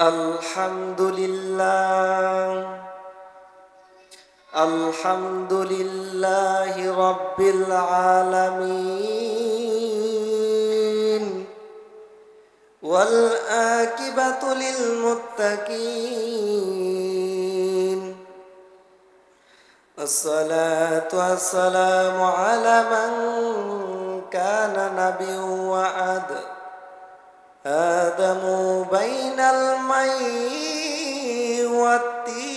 الحمد لله الحمد لله رب العالمين والآكبة للمتقين الصلاة والسلام على من كان نبي وعد آدم بين المي والتين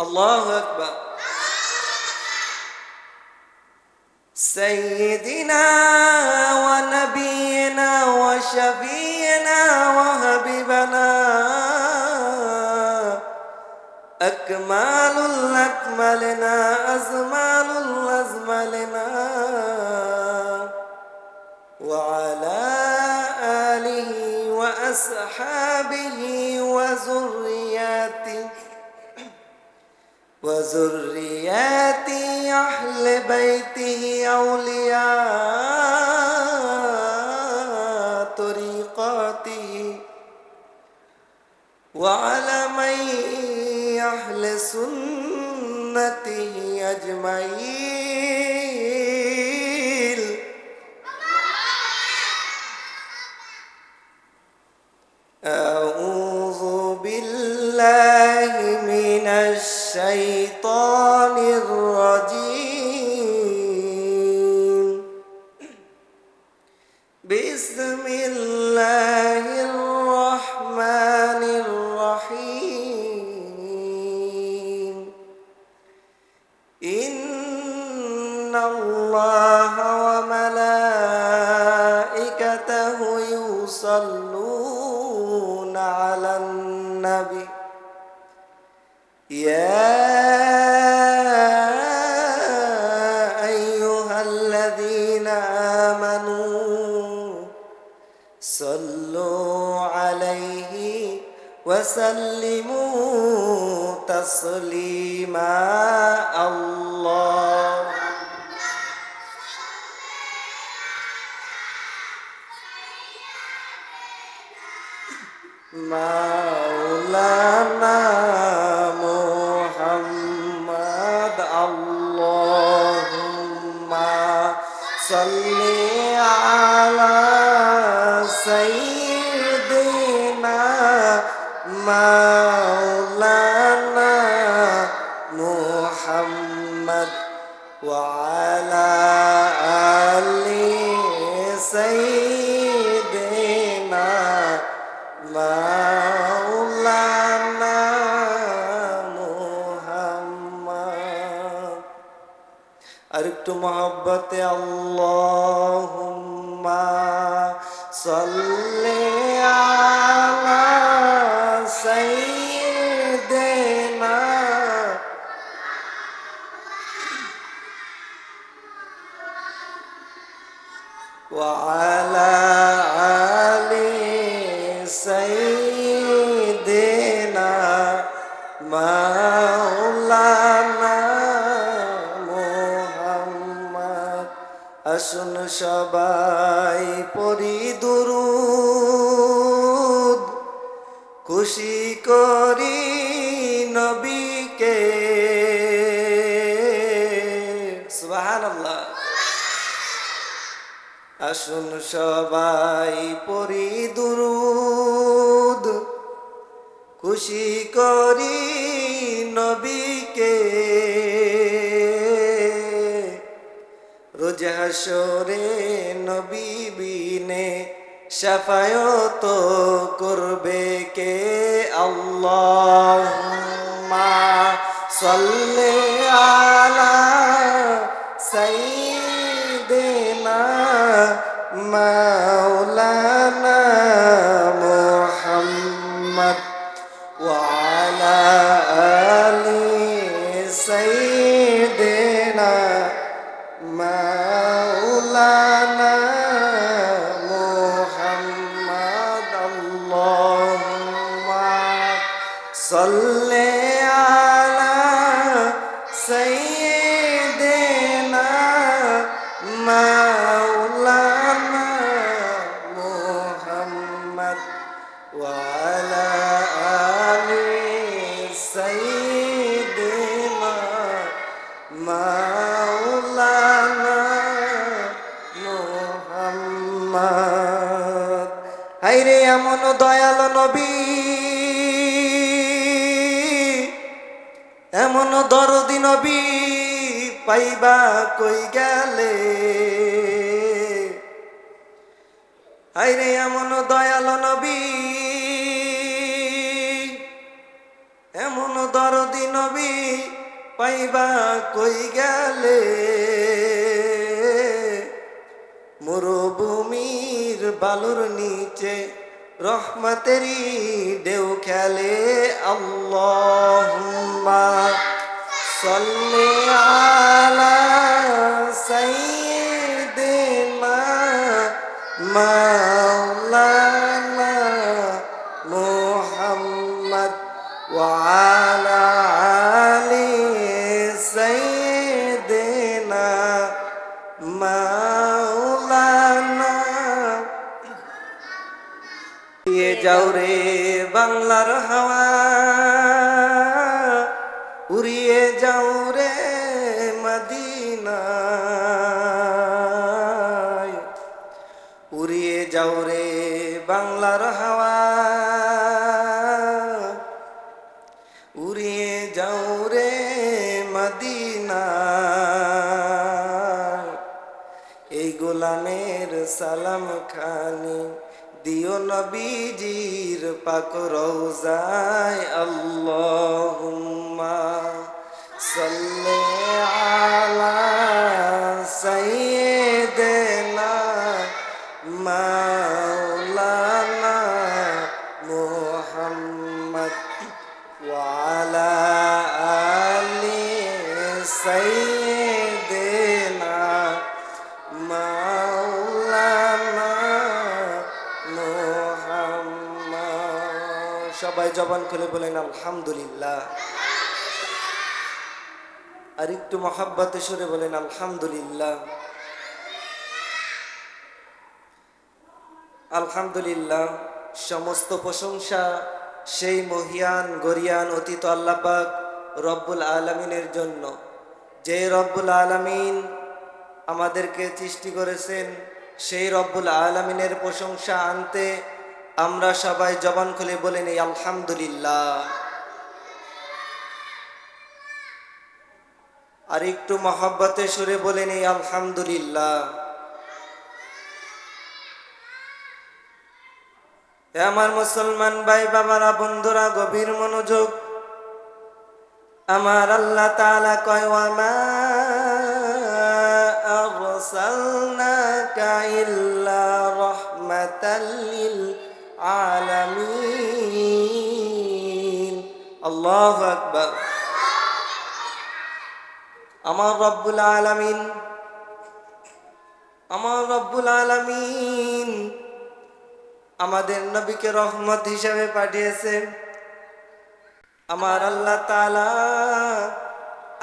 الله أكبر. سيدنا ونبينا وشفينا وحبيبنا. أكمال الأكملنا أزمال الأزملنا. وأصحابه وذرياته. وذريات أهل بيته أولياء طريقاته. وعلى من أهل سنته أجمعين. آمنوا صلوا عليه وسلموا تسليما. الله. مولانا محمد اللهم صل على سيدنا مولانا محمد وعلى آل سيدنا مولانا محمد আরেকটু মহব্বতে আল্লাহুম্মা صل على سيدنا وعلى آل سيدنا مولانا محمد أسن شباب সবাই পড়ি দুরুদ। খুশি করি নবীকে। সুবহানাল্লাহ। আসুন সবাই পড়ি দুরুদ। খুশি করি নবীকে। হাসরে নবী বিনে শাফায়ত করবে কে আল্লাহ সাল্লি আলা সাইয়্যিদিনা মাওলানা এমন দরদি নবী পাইবা কই গেলে? হাইরে এমন দয়াল নবী, এমন দরদি নবী পাইবা কই গেলে? মরুভূমির বালুর নিচে রহমতেরই দেউ খেলে আল্লাহুম্মা সাল্লি আলা সাইয়্যিদিনা মাওলানা মুহাম্মদ ওয়া আলা আলি সাইয়্যিদিনা মা যাও রে বাংলার হাওয়া, উড়িয়ে যাও রে মদিনায়। উড়িয়ে যাও রে বাংলার হাওয়া, উড়িয়ে যাও রে মদিনায়। এই গোলামের সালাম খানি দিও নবীজির পাক রওজায় আল্লাহুম্মা সাল্লি আলা সাইয়্যিদিনা মাওলানা মুহাম্মদ ওয়া আলা আলি সাইয়্যিদিনা খুলে বলেন, আলহামদুলিল্লাহ। আর একটু মহাব্বতে সুরে বলেন, আলহামদুলিল্লাহ। আলহামদুলিল্লাহ। সমস্ত প্রশংসা সেই মহিয়ান, গরিয়ান অতীত আল্লাপাক রব্বুল আলমিনের জন্য। যে রব্বুল আলমিন আমাদেরকে সৃষ্টি করেছেন, সেই রব্বুল আলমিনের প্রশংসা আনতে আমরা সবাই জবান খুলে বলে নেই, আলহামদুলিল্লাহ। আর একটু মহাব্বতে সুরে বলে নেই, আলহামদুলিল্লাহ। আমার মুসলমান ভাই বাবারা, বন্ধুরা, গভীর মনোযোগ। আমার আল্লাহ তাআলা কয় ওয়ামা আল্লাহু আকবার। আমার রব্বুল আলামিন, আমার রব্বুল আলামিন আমাদের নবীকে রহমত হিসাবে পাঠিয়েছে। আমার আল্লাহ তালা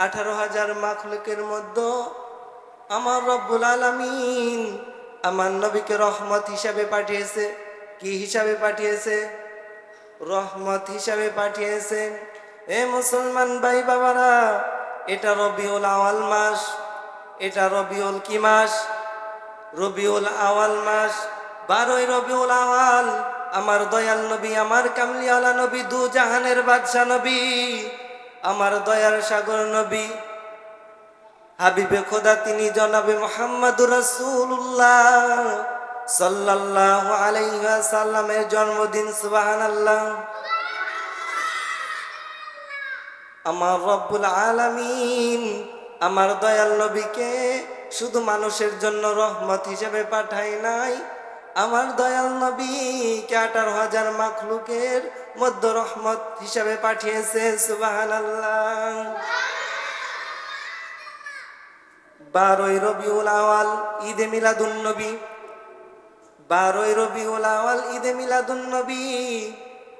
আঠারো হাজার মাখলুকের মধ্যে আমার রব্বুল আলমিন আমার নবীকে রহমত হিসাবে পাঠিয়েছে। কি হিসাবে পাঠিয়েছে? রহমত হিসাবে পাঠিয়েছে। এ মুসলমান ভাই বাবারা, এটা রবিউল আওয়াল মাস, এটা রবিউল কি মাস? রবিউল আওয়াল মাস, বারোই রবিউল আওয়াল, আমার দয়াল নবী, আমার কামলিওয়ালা নবী, দু জাহানের বাদশা নবী, আমার দয়ার সাগর নবী, হাবিবে খোদা তিনি জনাবে মোহাম্মদুর রাসূলুল্লাহ সাল্লাল্লাহু আলাইহি সাল্লামের জন্মদিন, সুবহানাল্লাহ। আমার রব্বুল আলামিন আমার দয়াল নবীকে শুধু মানুষের জন্য রহমত হিসেবে পাঠাই নাই। আমার দয়াল নবীকে আঠারো হাজার মাখলুকের মধ্য রহমত হিসাবে পাঠিয়েছে সুবাহান আল্লাহ বারোই রবিউল আওয়াল, ঈদে মিলাদুন নবী। বারোই রবিউল আওয়াল, ঈদে মিলাদুন নবী।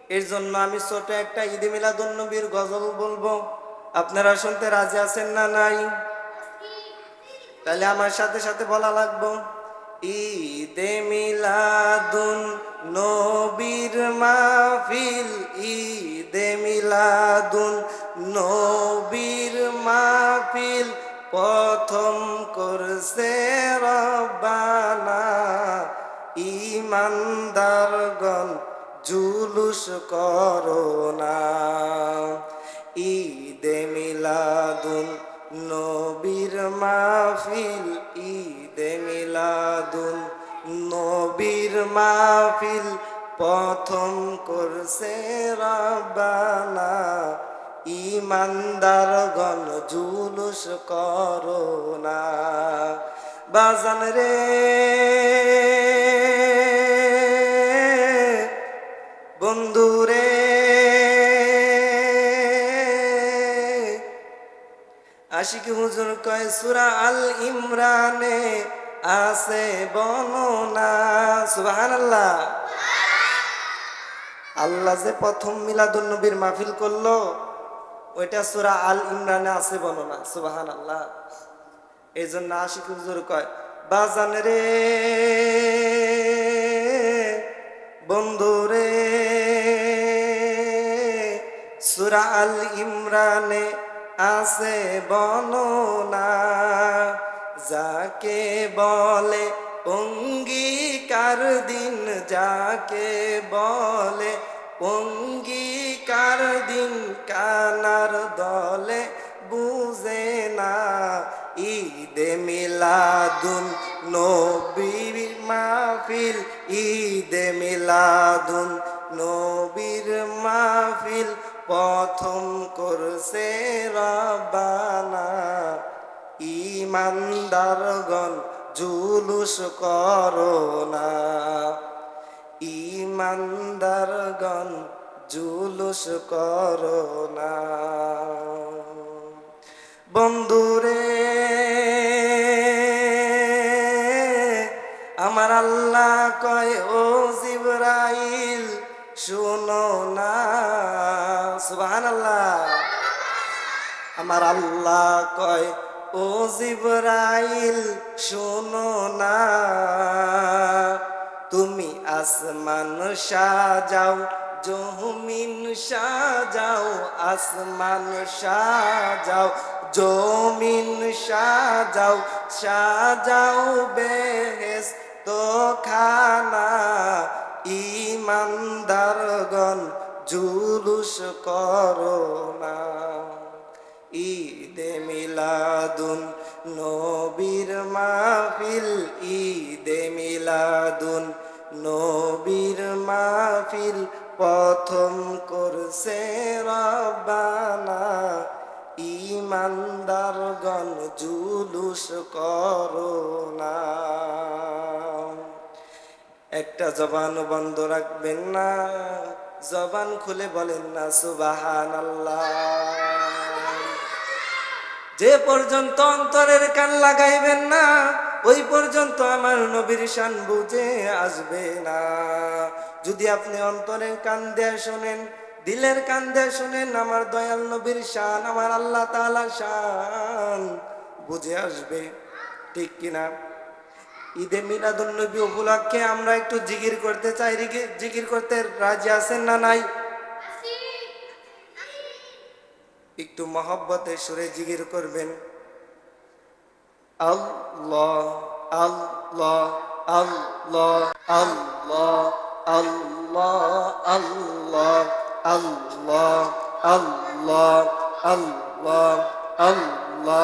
এর জন্য আমি ছোট একটা ঈদে নবীর গজল বলব। আপনারা শুনতে রাজি আছেন না নাই? তাহলে আমার সাথে সাথে বলা লাগবো। ঈদে মিলাদুন নবীর মাহফিল, ঈদে মিলাদুন নবীর মাহফিল প্রথম করছে রব্বানা। ইমানদারগণ জুলুস করোনা ঈদে মিলাদুন নবীর মাহফিল, ঈদে মিলাদুন নবীর মাহফিল, প্রথম করছে রব্বানা। ইমানদারগণ জুলুস করোনা বাজান রে বন্ধুরে। আশিক হুজুর কয়, সুরা আল ইমরানে আছে বননা সুবাহান আল্লাহ আল্লাহ যে প্রথম মিলাদুন নবীর মাহফিল করল, ওইটা সুরা আল ইমরানে আছে বর্ণনা সুবাহান আল্লাহ এই জন্য আশিক হুজুর কয়, বাজান রে বন্ধু রে সুরা আল ইমরানে আছে বর্ণনা, যাকে বলে অঙ্গীকার দিন, যাকে বলে অঙ্গীকার দিন, কানার দলে বুঝে না। ঈদে মিলাদুন নবীর মাহফিল, ঈদে মিলাদুন নবীর মাহফিল প্রথম করছে রবানা। ইমানদারগণ জুলুস করোনা ইমানদারগণ জুলুস করোনা বন্ধুরে সুবহান আল্লাহ আমার আল্লাহ কয়, ও জিবরাইল, শোনো না। তুমি আসমান সাজাও, জমিন সাজাও, আসমান সাজাও, জমিন সাজাও সাজাও বেহেস তো খানা ইমানদারগণ জুলুস করো না। ঈদে মিলাদুন নবীর মাহফিল, ঈদে মিলাদুন নবীর মাহফিল, প্রথম করছে রব্বানা। ইমানদারগণ জুলুস করো না। একটা জবান বন্ধ রাখবেন না। জবান খুলে বলেন না সুবাহান যে পর্যন্ত অন্তরের কান লাগাইবেন না, ওই পর্যন্ত আমার নবীর শান বুঝে আসবে না। যদি আপনি অন্তরের কান দিয়ে শোনেন, দিলের কান দিয়ে শোনেন, আমার দয়াল নবীর শান, আমার আল্লাহ তাআলা শান বুঝে আসবে। ঠিক কিনা? ঈদে মিলাদুন নবী উপলক্ষে আমরা একটু জিকির করতে চাই। জিকির করতে রাজি আছেন না নাই? একটু মহব্বতে সুরে জিকির করবেন। আল্লাহ আল্লাহ আল্লাহ আল্লাহ আল্লাহ আল্লাহ আল্লাহ আল্লাহ।